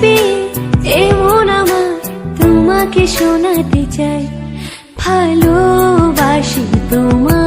পেয়ে এমন আমার তোমাকে শোনাতে চাই। ভালোবাসি তোমায়